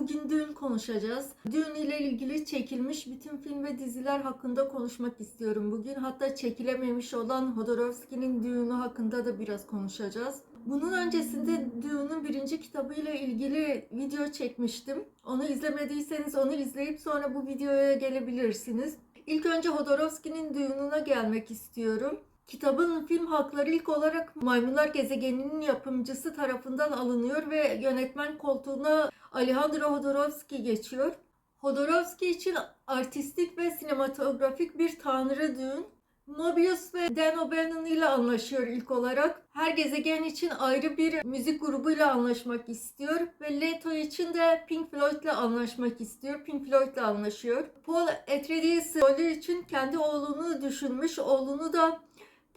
Bugün düğün konuşacağız. Düğün ile ilgili çekilmiş bütün film ve diziler hakkında konuşmak istiyorum bugün. Hatta çekilememiş olan Hodorowski'nin düğünü hakkında da biraz konuşacağız. Bunun öncesinde düğünün birinci kitabıyla ilgili video çekmiştim. Onu izlemediyseniz onu izleyip sonra bu videoya gelebilirsiniz. İlk önce Hodorowski'nin düğününe gelmek istiyorum. Kitabın film hakları ilk olarak Maymunlar Gezegeni'nin yapımcısı tarafından alınıyor ve yönetmen koltuğuna Alejandro Hodorowski geçiyor. Hodorowski için artistik ve sinematografik bir tanrı düğün. Mobius ve Dan O'Bannon ile anlaşıyor ilk olarak. Her gezegen için ayrı bir müzik grubuyla anlaşmak istiyor. Ve Leto için de Pink Floyd ile anlaşmak istiyor. Pink Floyd ile anlaşıyor. Paul Atreides rolü için kendi oğlunu düşünmüş. Oğlunu da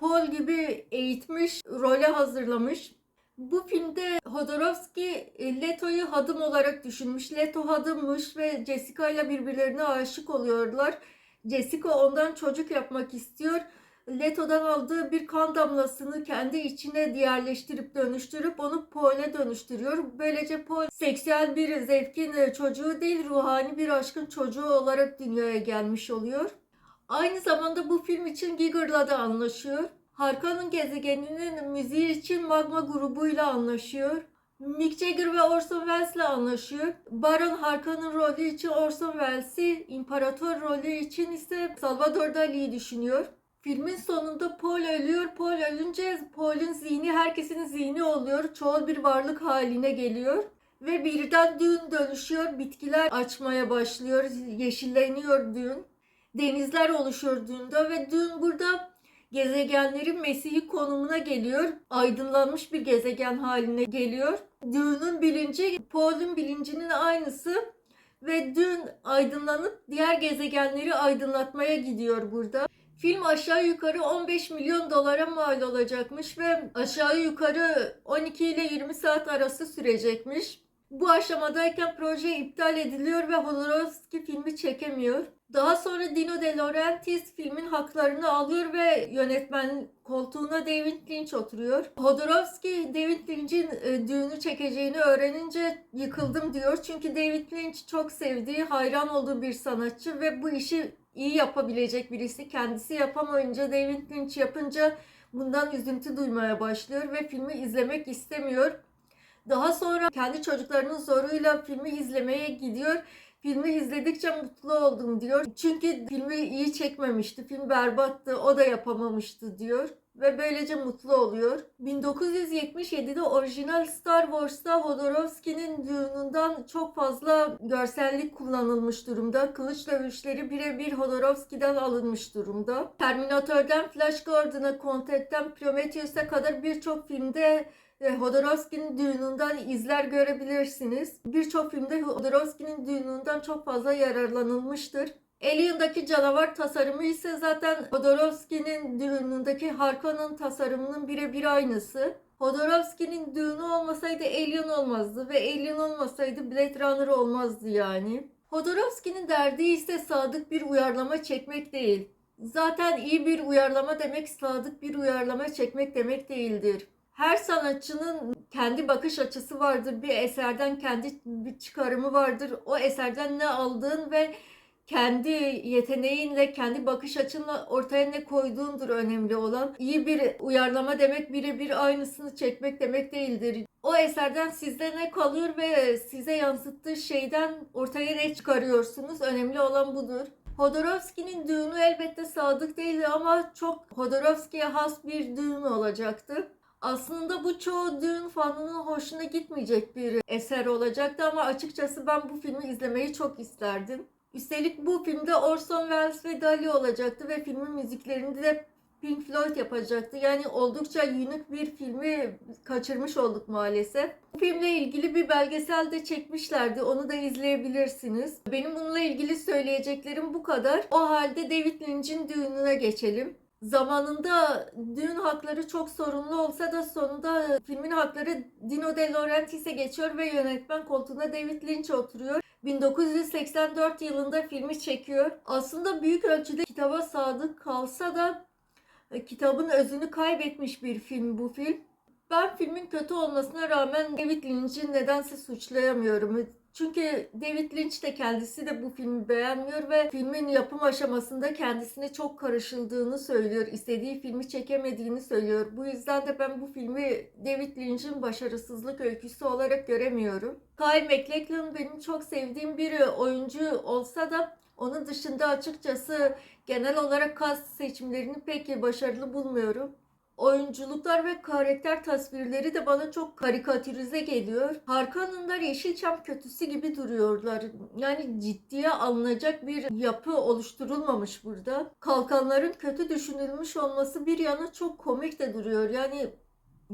Paul gibi eğitmiş, role hazırlamış. Bu filmde Hodorowski e, Leto'yu hadım olarak düşünmüş. Leto hadımmış ve Jessica ile birbirlerine aşık oluyorlar. Jessica ondan çocuk yapmak istiyor. Leto'dan aldığı bir kan damlasını kendi içine diğerleştirip dönüştürüp onu Paul'e dönüştürüyor. Böylece Paul seksüel bir zevkin e, çocuğu değil ruhani bir aşkın çocuğu olarak dünyaya gelmiş oluyor. Aynı zamanda bu film için Giger'la da anlaşıyor. Harkan'ın gezegeninin müziği için Magma grubuyla anlaşıyor. Mick Jagger ve Orson Welles ile anlaşıyor. Baron Harkan'ın rolü için Orson Welles'i, İmparator rolü için ise Salvador Dali'yi düşünüyor. Filmin sonunda Paul ölüyor. Paul ölünce Paul'un zihni herkesin zihni oluyor. Çoğul bir varlık haline geliyor. Ve birden düğün dönüşüyor. Bitkiler açmaya başlıyor. Yeşilleniyor düğün denizler oluşuyor düğünde ve dün burada gezegenlerin Mesih'i konumuna geliyor. Aydınlanmış bir gezegen haline geliyor. Düğünün bilinci Paul'un bilincinin aynısı ve dün aydınlanıp diğer gezegenleri aydınlatmaya gidiyor burada. Film aşağı yukarı 15 milyon dolara mal olacakmış ve aşağı yukarı 12 ile 20 saat arası sürecekmiş. Bu aşamadayken proje iptal ediliyor ve Hodorowski filmi çekemiyor. Daha sonra Dino De Laurentiis filmin haklarını alıyor ve yönetmen koltuğuna David Lynch oturuyor. Hodorowski David Lynch'in e, düğünü çekeceğini öğrenince yıkıldım diyor. Çünkü David Lynch çok sevdiği, hayran olduğu bir sanatçı ve bu işi iyi yapabilecek birisi. Kendisi yapamayınca David Lynch yapınca bundan üzüntü duymaya başlıyor ve filmi izlemek istemiyor. Daha sonra kendi çocuklarının zoruyla filmi izlemeye gidiyor. Filmi izledikçe mutlu oldum diyor. Çünkü filmi iyi çekmemişti. Film berbattı. O da yapamamıştı diyor. Ve böylece mutlu oluyor. 1977'de orijinal Star Wars'ta Hodorowski'nin düğününden çok fazla görsellik kullanılmış durumda. Kılıç dövüşleri birebir Hodorowski'den alınmış durumda. Terminator'dan Flash Gordon'a, Contact'ten Prometheus'a kadar birçok filmde e, Hodorowski'nin düğününden izler görebilirsiniz. Birçok filmde Hodorowski'nin düğününden çok fazla yararlanılmıştır. Alien'daki canavar tasarımı ise zaten Hodorowski'nin düğünündeki Harkonn'un tasarımının birebir aynısı. Hodorowski'nin düğünü olmasaydı Alien olmazdı ve Alien olmasaydı Blade Runner olmazdı yani. Hodorowski'nin derdi ise sadık bir uyarlama çekmek değil. Zaten iyi bir uyarlama demek sadık bir uyarlama çekmek demek değildir. Her sanatçının kendi bakış açısı vardır. Bir eserden kendi bir çıkarımı vardır. O eserden ne aldığın ve kendi yeteneğinle, kendi bakış açınla ortaya ne koyduğundur önemli olan. İyi bir uyarlama demek birebir aynısını çekmek demek değildir. O eserden sizde ne kalıyor ve size yansıttığı şeyden ortaya ne çıkarıyorsunuz? Önemli olan budur. Hodorowski'nin düğünü elbette sadık değildi ama çok Hodorowski'ye has bir düğün olacaktı. Aslında bu çoğu düğün fanının hoşuna gitmeyecek bir eser olacaktı ama açıkçası ben bu filmi izlemeyi çok isterdim. Üstelik bu filmde Orson Welles ve Dali olacaktı ve filmin müziklerini de Pink Floyd yapacaktı. Yani oldukça unik bir filmi kaçırmış olduk maalesef. Bu filmle ilgili bir belgesel de çekmişlerdi. Onu da izleyebilirsiniz. Benim bununla ilgili söyleyeceklerim bu kadar. O halde David Lynch'in düğününe geçelim. Zamanında düğün hakları çok sorunlu olsa da sonunda filmin hakları Dino De Laurentiis'e geçiyor ve yönetmen koltuğuna David Lynch oturuyor. 1984 yılında filmi çekiyor. Aslında büyük ölçüde kitaba sadık kalsa da e, kitabın özünü kaybetmiş bir film bu film. Ben filmin kötü olmasına rağmen David Lynch'i nedense suçlayamıyorum. Çünkü David Lynch de kendisi de bu filmi beğenmiyor ve filmin yapım aşamasında kendisine çok karışıldığını söylüyor. İstediği filmi çekemediğini söylüyor. Bu yüzden de ben bu filmi David Lynch'in başarısızlık öyküsü olarak göremiyorum. Kyle MacLachlan benim çok sevdiğim bir oyuncu olsa da onun dışında açıkçası genel olarak kas seçimlerini pek başarılı bulmuyorum. Oyunculuklar ve karakter tasvirleri de bana çok karikatürize geliyor. Harkanlılar Yeşilçam kötüsü gibi duruyorlar. Yani ciddiye alınacak bir yapı oluşturulmamış burada. Kalkanların kötü düşünülmüş olması bir yana çok komik de duruyor. Yani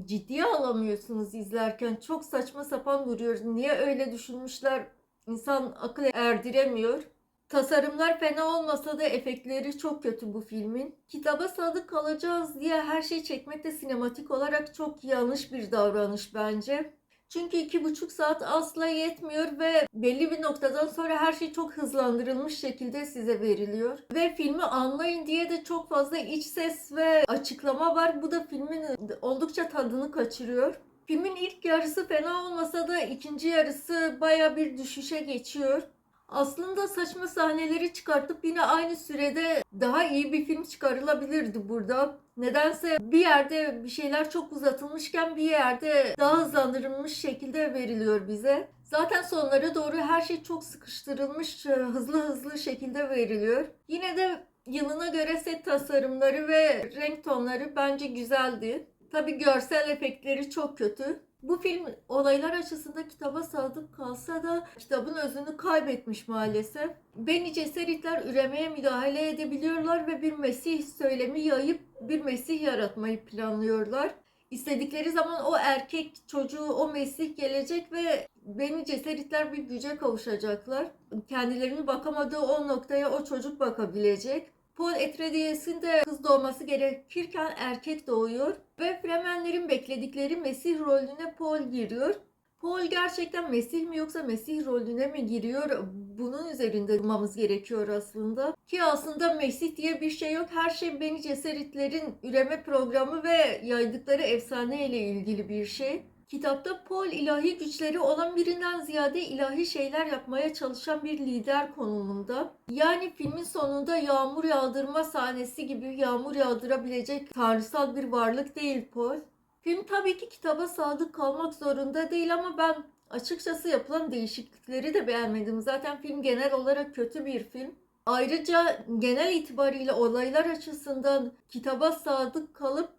ciddiye alamıyorsunuz izlerken. Çok saçma sapan duruyor. Niye öyle düşünmüşler? İnsan akıl erdiremiyor. Tasarımlar fena olmasa da efektleri çok kötü bu filmin. Kitaba sadık kalacağız diye her şeyi çekmek de sinematik olarak çok yanlış bir davranış bence. Çünkü iki buçuk saat asla yetmiyor ve belli bir noktadan sonra her şey çok hızlandırılmış şekilde size veriliyor. Ve filmi anlayın diye de çok fazla iç ses ve açıklama var. Bu da filmin oldukça tadını kaçırıyor. Filmin ilk yarısı fena olmasa da ikinci yarısı baya bir düşüşe geçiyor. Aslında saçma sahneleri çıkartıp yine aynı sürede daha iyi bir film çıkarılabilirdi burada. Nedense bir yerde bir şeyler çok uzatılmışken bir yerde daha hızlandırılmış şekilde veriliyor bize. Zaten sonlara doğru her şey çok sıkıştırılmış, hızlı hızlı şekilde veriliyor. Yine de yılına göre set tasarımları ve renk tonları bence güzeldi. Tabi görsel efektleri çok kötü. Bu film olaylar açısında kitaba sadık kalsa da kitabın özünü kaybetmiş maalesef. Beni Cesaretler üremeye müdahale edebiliyorlar ve bir Mesih söylemi yayıp bir Mesih yaratmayı planlıyorlar. İstedikleri zaman o erkek çocuğu, o Mesih gelecek ve Beni Cesaretler bir güce kavuşacaklar. Kendilerinin bakamadığı o noktaya o çocuk bakabilecek. Paul Atreides'in de kız doğması gerekirken erkek doğuyor ve Fremenlerin bekledikleri Mesih rolüne Paul giriyor. Paul gerçekten Mesih mi yoksa Mesih rolüne mi giriyor? Bunun üzerinde durmamız gerekiyor aslında. Ki aslında Mesih diye bir şey yok. Her şey Beni Cesaretlerin üreme programı ve yaydıkları efsane ile ilgili bir şey. Kitapta Paul ilahi güçleri olan birinden ziyade ilahi şeyler yapmaya çalışan bir lider konumunda. Yani filmin sonunda yağmur yağdırma sahnesi gibi yağmur yağdırabilecek tanrısal bir varlık değil Paul. Film tabii ki kitaba sadık kalmak zorunda değil ama ben açıkçası yapılan değişiklikleri de beğenmedim. Zaten film genel olarak kötü bir film. Ayrıca genel itibariyle olaylar açısından kitaba sadık kalıp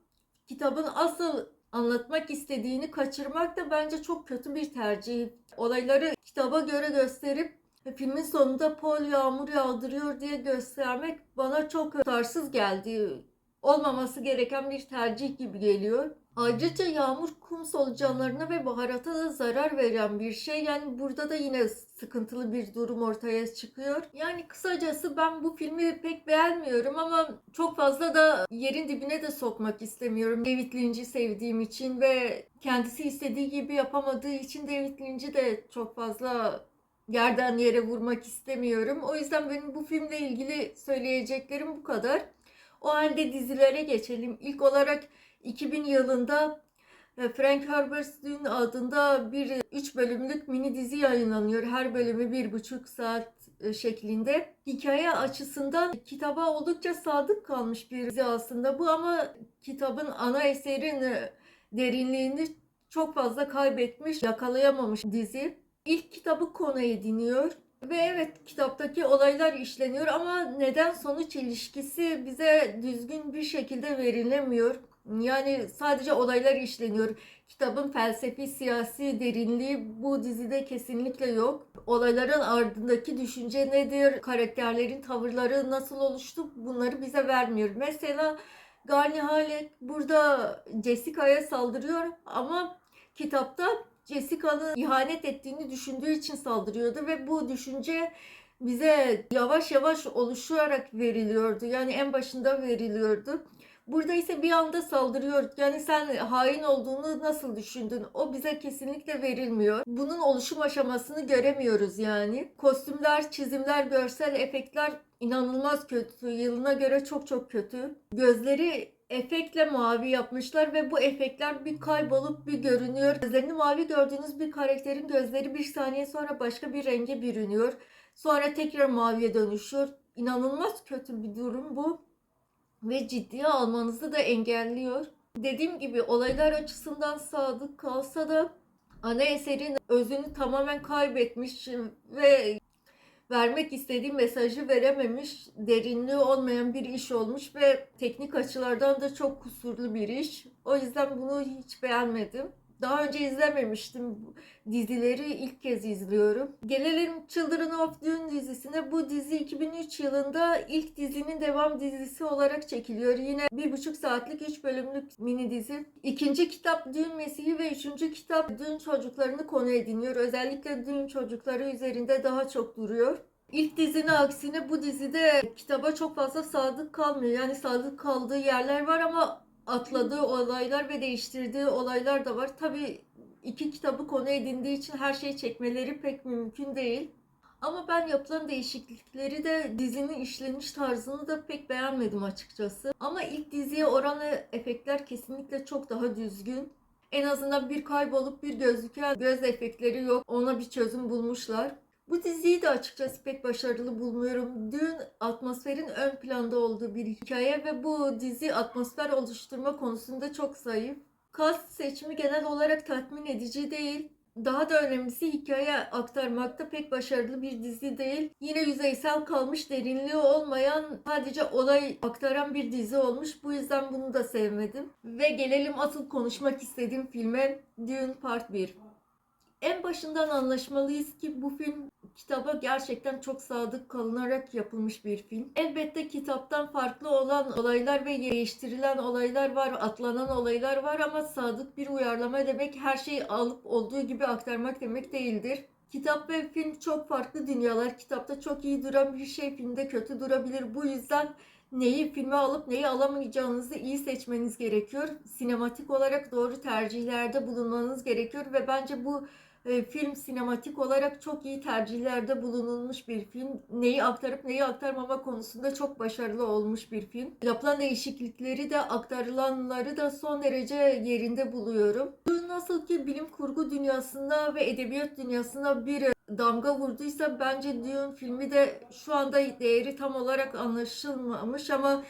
kitabın asıl anlatmak istediğini kaçırmak da bence çok kötü bir tercih. Olayları kitaba göre gösterip filmin sonunda Paul yağmur yağdırıyor diye göstermek bana çok tutarsız geldi. Olmaması gereken bir tercih gibi geliyor. Ayrıca yağmur kum solucanlarına ve baharata da zarar veren bir şey. Yani burada da yine sıkıntılı bir durum ortaya çıkıyor. Yani kısacası ben bu filmi pek beğenmiyorum ama çok fazla da yerin dibine de sokmak istemiyorum. David Lynch'i sevdiğim için ve kendisi istediği gibi yapamadığı için David Lynch'i de çok fazla yerden yere vurmak istemiyorum. O yüzden benim bu filmle ilgili söyleyeceklerim bu kadar. O halde dizilere geçelim. İlk olarak 2000 yılında e, Frank Herbert's Dune adında bir 3 bölümlük mini dizi yayınlanıyor. Her bölümü bir buçuk saat e, şeklinde. Hikaye açısından kitaba oldukça sadık kalmış bir dizi aslında bu ama kitabın ana eserin e, derinliğini çok fazla kaybetmiş, yakalayamamış dizi. İlk kitabı konu ediniyor. Ve evet kitaptaki olaylar işleniyor ama neden sonuç ilişkisi bize düzgün bir şekilde verilemiyor. Yani sadece olaylar işleniyor. Kitabın felsefi, siyasi derinliği bu dizide kesinlikle yok. Olayların ardındaki düşünce nedir? Karakterlerin tavırları nasıl oluştu? Bunları bize vermiyor. Mesela Gani Halek burada Jessica'ya saldırıyor ama kitapta Jessica'nın ihanet ettiğini düşündüğü için saldırıyordu ve bu düşünce bize yavaş yavaş oluşarak veriliyordu. Yani en başında veriliyordu. Burada ise bir anda saldırıyor. Yani sen hain olduğunu nasıl düşündün? O bize kesinlikle verilmiyor. Bunun oluşum aşamasını göremiyoruz yani. Kostümler, çizimler, görsel efektler inanılmaz kötü. Yılına göre çok çok kötü. Gözleri efektle mavi yapmışlar ve bu efektler bir kaybolup bir görünüyor. Gözlerini mavi gördüğünüz bir karakterin gözleri bir saniye sonra başka bir renge bürünüyor. Sonra tekrar maviye dönüşüyor. İnanılmaz kötü bir durum bu ve ciddiye almanızı da engelliyor. Dediğim gibi olaylar açısından sadık kalsa da ana eserin özünü tamamen kaybetmiş ve vermek istediği mesajı verememiş, derinliği olmayan bir iş olmuş ve teknik açılardan da çok kusurlu bir iş. O yüzden bunu hiç beğenmedim. Daha önce izlememiştim dizileri ilk kez izliyorum. Gelelim Children of Dune dizisine. Bu dizi 2003 yılında ilk dizinin devam dizisi olarak çekiliyor. Yine bir buçuk saatlik üç bölümlük mini dizi. İkinci kitap Dune Mesih'i ve üçüncü kitap Dune çocuklarını konu ediniyor. Özellikle Dune çocukları üzerinde daha çok duruyor. İlk dizinin aksine bu dizide kitaba çok fazla sadık kalmıyor. Yani sadık kaldığı yerler var ama atladığı olaylar ve değiştirdiği olaylar da var. Tabii iki kitabı konu edindiği için her şeyi çekmeleri pek mümkün değil. Ama ben yapılan değişiklikleri de dizinin işleniş tarzını da pek beğenmedim açıkçası. Ama ilk diziye oranla efektler kesinlikle çok daha düzgün. En azından bir kaybolup bir gözüken göz efektleri yok. Ona bir çözüm bulmuşlar. Bu diziyi de açıkçası pek başarılı bulmuyorum. Dün atmosferin ön planda olduğu bir hikaye ve bu dizi atmosfer oluşturma konusunda çok zayıf. Cast seçimi genel olarak tatmin edici değil. Daha da önemlisi hikaye aktarmakta pek başarılı bir dizi değil. Yine yüzeysel kalmış, derinliği olmayan, sadece olay aktaran bir dizi olmuş. Bu yüzden bunu da sevmedim. Ve gelelim asıl konuşmak istediğim filme Dune Part 1. En başından anlaşmalıyız ki bu film kitaba gerçekten çok sadık kalınarak yapılmış bir film. Elbette kitaptan farklı olan olaylar ve değiştirilen olaylar var, atlanan olaylar var ama sadık bir uyarlama demek her şeyi alıp olduğu gibi aktarmak demek değildir. Kitap ve film çok farklı dünyalar. Kitapta çok iyi duran bir şey filmde kötü durabilir. Bu yüzden neyi filme alıp neyi alamayacağınızı iyi seçmeniz gerekiyor. Sinematik olarak doğru tercihlerde bulunmanız gerekiyor ve bence bu e, film sinematik olarak çok iyi tercihlerde bulunulmuş bir film. Neyi aktarıp neyi aktarmama konusunda çok başarılı olmuş bir film. Yapılan değişiklikleri de aktarılanları da son derece yerinde buluyorum. Bu nasıl ki bilim kurgu dünyasında ve edebiyat dünyasında bir damga vurduysa bence Dune filmi de şu anda değeri tam olarak anlaşılmamış ama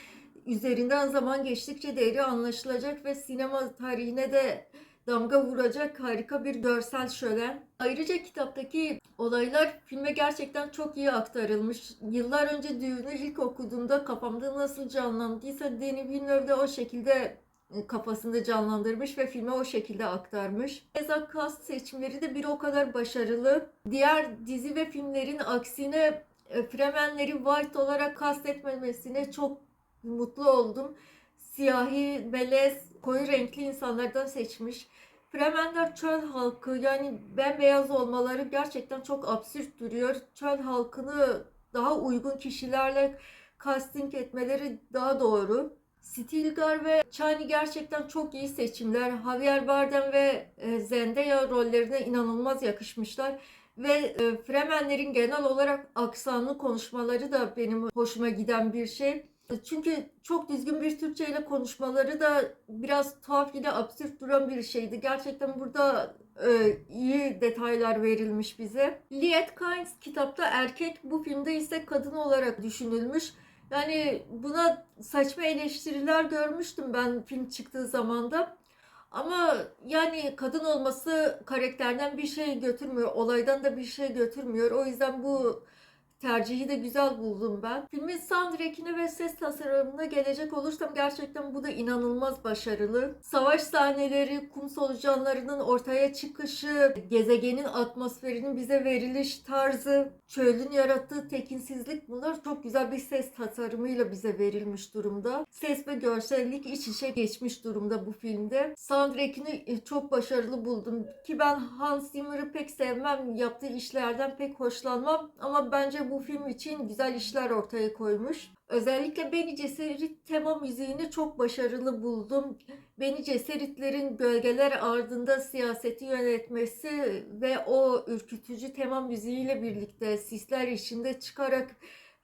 üzerinden zaman geçtikçe değeri anlaşılacak ve sinema tarihine de damga vuracak harika bir görsel şölen. Ayrıca kitaptaki olaylar filme gerçekten çok iyi aktarılmış. Yıllar önce düğünü ilk okuduğumda kafamda nasıl canlandıysa Denis Villeneuve de o şekilde e, kafasında canlandırmış ve filme o şekilde aktarmış. Keza cast seçimleri de bir o kadar başarılı. Diğer dizi ve filmlerin aksine e, Fremenleri White olarak kastetmemesine çok mutlu oldum. Siyahi, melez, koyu renkli insanlardan seçmiş. Fremenler çöl halkı yani bembeyaz olmaları gerçekten çok absürt duruyor. Çöl halkını daha uygun kişilerle casting etmeleri daha doğru. Stilgar ve Chani gerçekten çok iyi seçimler. Javier Bardem ve e, Zendaya rollerine inanılmaz yakışmışlar. Ve e, Fremenlerin genel olarak aksanlı konuşmaları da benim hoşuma giden bir şey. Çünkü çok düzgün bir Türkçe ile konuşmaları da biraz tuhaf yine absürt duran bir şeydi. Gerçekten burada e, iyi detaylar verilmiş bize. Liet Kynes kitapta erkek, bu filmde ise kadın olarak düşünülmüş. Yani buna saçma eleştiriler görmüştüm ben film çıktığı zamanda. Ama yani kadın olması karakterden bir şey götürmüyor, olaydan da bir şey götürmüyor. O yüzden bu tercihi de güzel buldum ben. Filmin soundtrack'ine ve ses tasarımına gelecek olursam gerçekten bu da inanılmaz başarılı. Savaş sahneleri, kum solucanlarının ortaya çıkışı, gezegenin atmosferinin bize veriliş tarzı, çölün yarattığı tekinsizlik bunlar çok güzel bir ses tasarımıyla bize verilmiş durumda. Ses ve görsellik iç içe geçmiş durumda bu filmde. Soundtrack'ini çok başarılı buldum. Ki ben Hans Zimmer'ı pek sevmem, yaptığı işlerden pek hoşlanmam ama bence bu film için güzel işler ortaya koymuş. Özellikle Beni Cesaret tema müziğini çok başarılı buldum. Beni Cesaretlerin gölgeler ardında siyaseti yönetmesi ve o ürkütücü tema müziğiyle birlikte sisler içinde çıkarak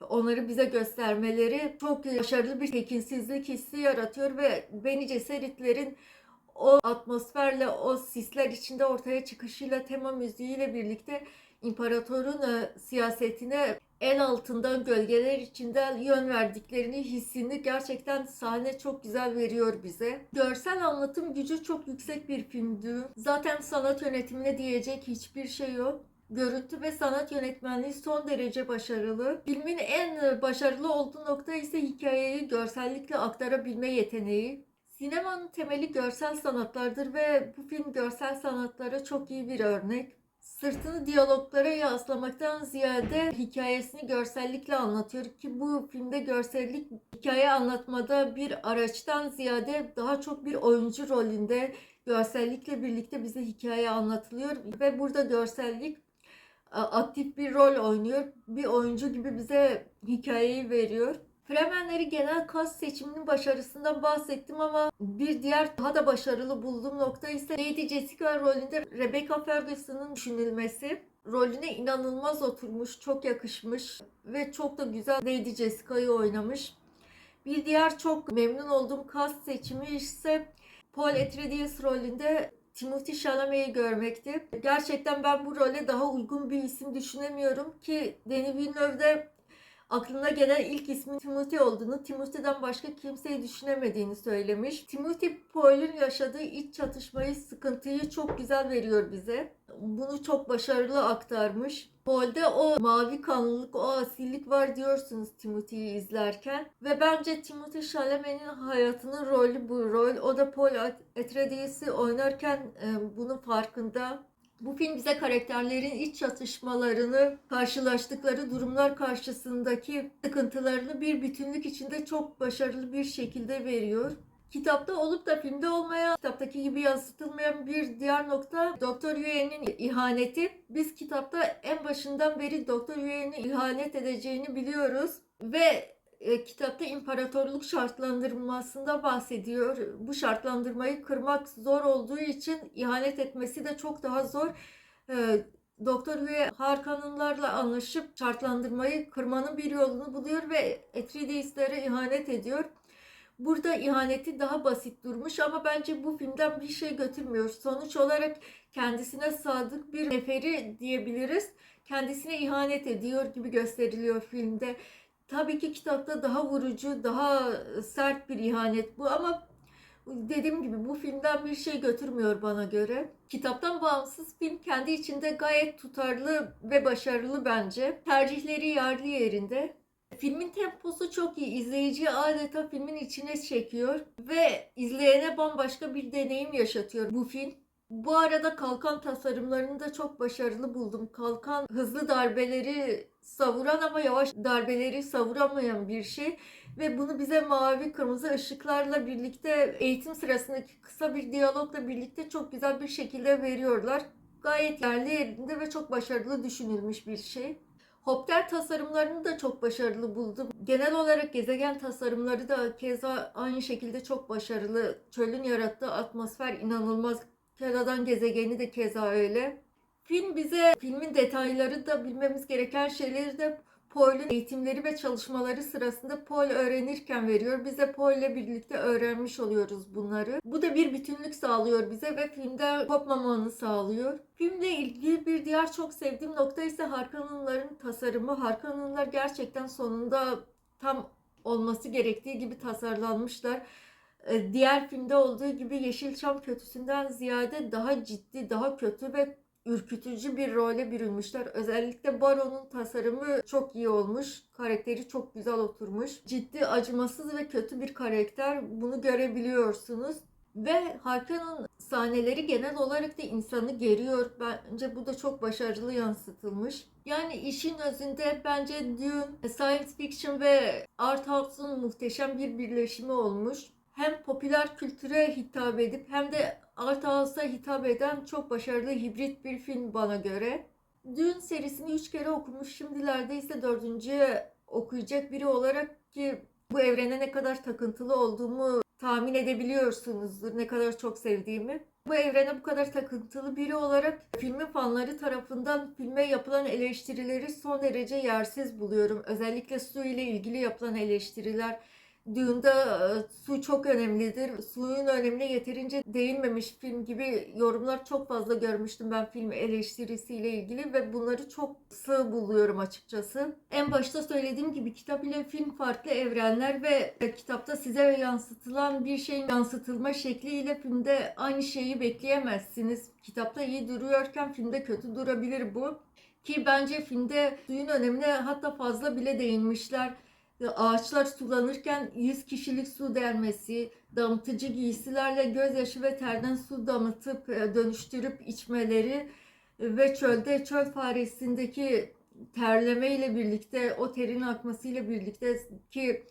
onları bize göstermeleri çok başarılı bir tekinsizlik hissi yaratıyor ve Bene Gesseritlerin o atmosferle, o sisler içinde ortaya çıkışıyla, tema müziğiyle birlikte imparatorun e, siyasetine el altından gölgeler içinden yön verdiklerini hissini gerçekten sahne çok güzel veriyor bize. Görsel anlatım gücü çok yüksek bir filmdi. Zaten sanat yönetimine diyecek hiçbir şey yok. Görüntü ve sanat yönetmenliği son derece başarılı. Filmin en başarılı olduğu nokta ise hikayeyi görsellikle aktarabilme yeteneği. Sinemanın temeli görsel sanatlardır ve bu film görsel sanatlara çok iyi bir örnek. Sırtını diyaloglara yaslamaktan ziyade hikayesini görsellikle anlatıyor ki bu filmde görsellik hikaye anlatmada bir araçtan ziyade daha çok bir oyuncu rolünde görsellikle birlikte bize hikaye anlatılıyor ve burada görsellik aktif bir rol oynuyor. Bir oyuncu gibi bize hikayeyi veriyor. Fremenleri genel kas seçiminin başarısından bahsettim ama bir diğer daha da başarılı bulduğum nokta ise Lady Jessica rolünde Rebecca Ferguson'ın düşünülmesi. Rolüne inanılmaz oturmuş, çok yakışmış ve çok da güzel Lady Jessica'yı oynamış. Bir diğer çok memnun olduğum kas seçimi ise Paul Atreides rolünde Timothy Chalamet'i görmekti. Gerçekten ben bu role daha uygun bir isim düşünemiyorum ki Denis Villeneuve'de aklına gelen ilk ismin Timothy olduğunu, Timothy'den başka kimseyi düşünemediğini söylemiş. Timothy Paul'ün yaşadığı iç çatışmayı, sıkıntıyı çok güzel veriyor bize. Bunu çok başarılı aktarmış. Paul'de o mavi kanlılık, o asillik var diyorsunuz Timothy'yi izlerken. Ve bence Timothy Chalamet'in hayatının rolü bu rol. O da Paul Atreides'i oynarken e, bunun farkında. Bu film bize karakterlerin iç çatışmalarını, karşılaştıkları durumlar karşısındaki sıkıntılarını bir bütünlük içinde çok başarılı bir şekilde veriyor. Kitapta olup da filmde olmayan, kitaptaki gibi yansıtılmayan bir diğer nokta Doktor Yuen'in ihaneti. Biz kitapta en başından beri Doktor Yuen'in ihanet edeceğini biliyoruz ve e, kitapta imparatorluk şartlandırmasında bahsediyor. Bu şartlandırmayı kırmak zor olduğu için ihanet etmesi de çok daha zor. E, Doktor Hüye Harkonnenlarla anlaşıp şartlandırmayı kırmanın bir yolunu buluyor ve Atreides'lere ihanet ediyor. Burada ihaneti daha basit durmuş ama bence bu filmden bir şey götürmüyor. Sonuç olarak kendisine sadık bir neferi diyebiliriz. Kendisine ihanet ediyor gibi gösteriliyor filmde. Tabii ki kitapta daha vurucu, daha sert bir ihanet bu ama dediğim gibi bu filmden bir şey götürmüyor bana göre. Kitaptan bağımsız film kendi içinde gayet tutarlı ve başarılı bence. Tercihleri yerli yerinde. Filmin temposu çok iyi. İzleyiciyi adeta filmin içine çekiyor ve izleyene bambaşka bir deneyim yaşatıyor bu film. Bu arada kalkan tasarımlarını da çok başarılı buldum. Kalkan hızlı darbeleri savuran ama yavaş darbeleri savuramayan bir şey ve bunu bize mavi kırmızı ışıklarla birlikte eğitim sırasındaki kısa bir diyalogla birlikte çok güzel bir şekilde veriyorlar. Gayet yerli yerinde ve çok başarılı düşünülmüş bir şey. Hopter tasarımlarını da çok başarılı buldum. Genel olarak gezegen tasarımları da keza aynı şekilde çok başarılı. Çölün yarattığı atmosfer inanılmaz. Keradan gezegeni de keza öyle. Film bize filmin detayları da bilmemiz gereken şeyleri de Paul'ün eğitimleri ve çalışmaları sırasında Paul öğrenirken veriyor. Biz de Paul ile birlikte öğrenmiş oluyoruz bunları. Bu da bir bütünlük sağlıyor bize ve filmde kopmamanı sağlıyor. Filmle ilgili bir diğer çok sevdiğim nokta ise Harkonnenların tasarımı. Harkonnenlar gerçekten sonunda tam olması gerektiği gibi tasarlanmışlar. Ee, Diğer filmde olduğu gibi Yeşilçam kötüsünden ziyade daha ciddi, daha kötü ve ürkütücü bir role bürünmüşler. Özellikle Baron'un tasarımı çok iyi olmuş. Karakteri çok güzel oturmuş. Ciddi, acımasız ve kötü bir karakter. Bunu görebiliyorsunuz. Ve Harkonnen sahneleri genel olarak da insanı geriyor. Bence bu da çok başarılı yansıtılmış. Yani işin özünde bence Dune, science fiction ve art house'un muhteşem bir birleşimi olmuş. Hem popüler kültüre hitap edip hem de art house'a hitap eden çok başarılı hibrit bir film bana göre. Dune serisini 3 kere okumuş. Şimdilerde ise dördüncüye okuyacak biri olarak ki bu evrene ne kadar takıntılı olduğumu tahmin edebiliyorsunuzdur ne kadar çok sevdiğimi. Bu evrene bu kadar takıntılı biri olarak filmin fanları tarafından filme yapılan eleştirileri son derece yersiz buluyorum. Özellikle su ile ilgili yapılan eleştiriler. Dune'da e, su çok önemlidir. Suyun önemine yeterince değinmemiş film gibi yorumlar çok fazla görmüştüm ben film eleştirisiyle ilgili ve bunları çok sığ buluyorum açıkçası. En başta söylediğim gibi kitap ile film farklı evrenler ve kitapta size yansıtılan bir şeyin yansıtılma şekliyle filmde aynı şeyi bekleyemezsiniz. Kitapta iyi duruyorken filmde kötü durabilir bu. Ki bence filmde suyun önemine hatta fazla bile değinmişler ağaçlar sulanırken 100 kişilik su dermesi, damıtıcı giysilerle gözyaşı ve terden su damıtıp e, dönüştürüp içmeleri ve çölde çöl faresindeki terleme ile birlikte o terin akmasıyla birlikte ki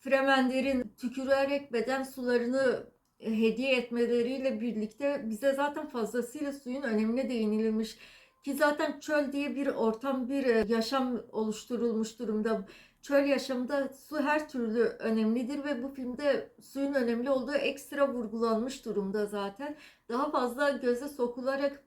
Fremenlerin tükürerek beden sularını hediye etmeleriyle birlikte bize zaten fazlasıyla suyun önemine değinilmiş. Ki zaten çöl diye bir ortam, bir e, yaşam oluşturulmuş durumda. Çöl yaşamında su her türlü önemlidir ve bu filmde suyun önemli olduğu ekstra vurgulanmış durumda zaten. Daha fazla göze sokularak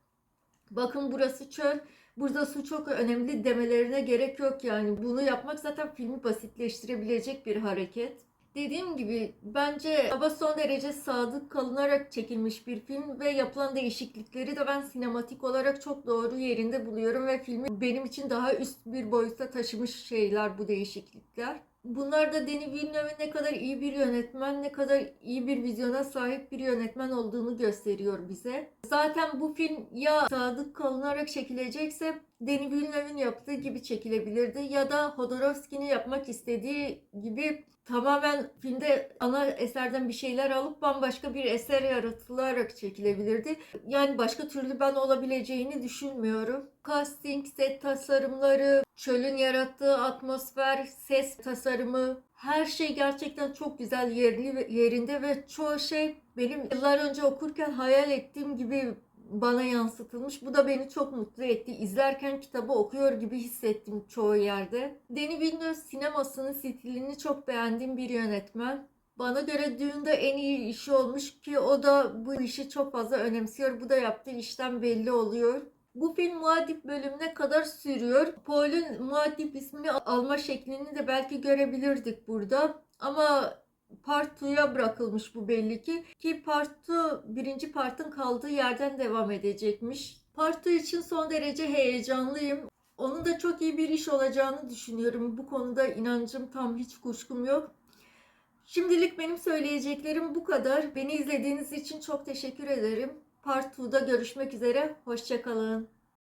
bakın burası çöl, burada su çok önemli demelerine gerek yok yani. Bunu yapmak zaten filmi basitleştirebilecek bir hareket. Dediğim gibi bence ama son derece sadık kalınarak çekilmiş bir film ve yapılan değişiklikleri de ben sinematik olarak çok doğru yerinde buluyorum ve filmi benim için daha üst bir boyuta taşımış şeyler bu değişiklikler. Bunlar da Denis Villeneuve'in ne kadar iyi bir yönetmen, ne kadar iyi bir vizyona sahip bir yönetmen olduğunu gösteriyor bize. Zaten bu film ya sadık kalınarak çekilecekse Denis Villeneuve'in yaptığı gibi çekilebilirdi ya da Hodorowski'nin yapmak istediği gibi tamamen filmde ana eserden bir şeyler alıp bambaşka bir eser yaratılarak çekilebilirdi. Yani başka türlü ben olabileceğini düşünmüyorum. Casting, set tasarımları, çölün yarattığı atmosfer, ses tasarımı, her şey gerçekten çok güzel yerli yerinde ve çoğu şey benim yıllar önce okurken hayal ettiğim gibi bana yansıtılmış. Bu da beni çok mutlu etti. İzlerken kitabı okuyor gibi hissettim çoğu yerde. Denis Villeneuve sinemasının stilini çok beğendiğim bir yönetmen. Bana göre Dune'da en iyi işi olmuş ki o da bu işi çok fazla önemsiyor. Bu da yaptığı işten belli oluyor. Bu film muadip bölümüne kadar sürüyor. Paul'un muadip ismini alma şeklini de belki görebilirdik burada. Ama Part 2'ya bırakılmış bu belli ki. Ki Part 2 birinci partın kaldığı yerden devam edecekmiş. Part 2 için son derece heyecanlıyım. Onun da çok iyi bir iş olacağını düşünüyorum. Bu konuda inancım tam hiç kuşkum yok. Şimdilik benim söyleyeceklerim bu kadar. Beni izlediğiniz için çok teşekkür ederim. Part 2'da görüşmek üzere. Hoşçakalın.